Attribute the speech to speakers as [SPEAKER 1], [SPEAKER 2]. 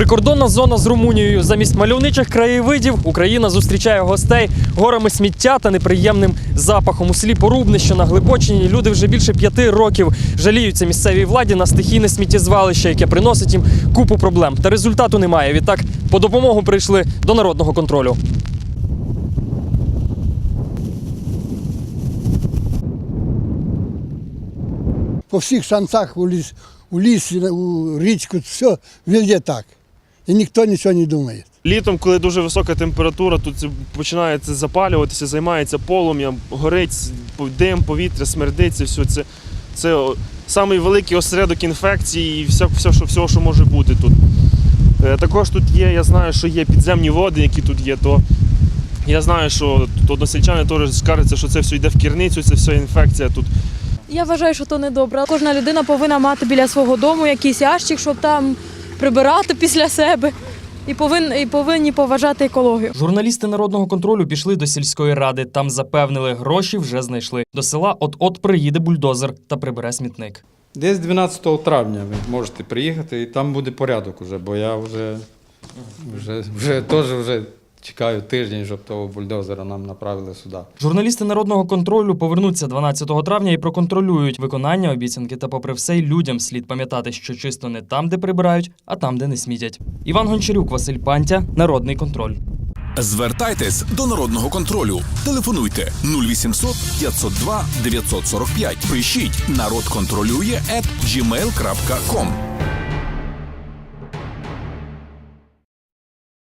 [SPEAKER 1] Прикордонна зона з Румунією. Замість мальовничих краєвидів Україна зустрічає гостей горами сміття та неприємним запахом. У селі Порубне, на Глибочині, люди вже більше п'яти років жаліються місцевій владі на стихійне сміттєзвалище, яке приносить їм купу проблем. Та результату немає. Відтак по допомогу прийшли до народного контролю.
[SPEAKER 2] по всіх шансах у ліс, у лісі, у річку, все везде так. І ніхто нічого не думає.
[SPEAKER 3] Літом, коли дуже висока температура, тут це починається запалюватися, займається полум'ям, горить дим, повітря, смердиться, все це. Це самий великий осередок інфекції і все, все, що, всього, що може бути тут. Е, Також тут є, я знаю, що є підземні води, які тут є, то я знаю, що тут односельчани теж скаржаться, що це все йде в керницю, це все інфекція тут.
[SPEAKER 4] Я вважаю, що то не добре. Кожна людина повинна мати біля свого дому якийсь ящик, щоб там прибирати після себе. І повинні, і повинні поважати екологію.
[SPEAKER 1] Журналісти народного контролю пішли до сільської ради. Там запевнили, гроші вже знайшли. До села от-от приїде бульдозер та прибере смітник.
[SPEAKER 5] Десь 12 травня ви можете приїхати і там буде порядок уже, бо я вже, вже, вже теж вже чекаю тиждень, щоб того бульдозера нам направили сюди.
[SPEAKER 1] Журналісти народного контролю повернуться 12 травня і проконтролюють виконання обіцянки. Та, попри все, й людям слід пам'ятати, що чисто не там, де прибирають, а там, де не смітять. Іван Гончарюк, Василь Пантя, Народний контроль.
[SPEAKER 6] Звертайтесь до народного контролю. Телефонуйте 0800 502 945. Пишіть народ контролює at gmail.com.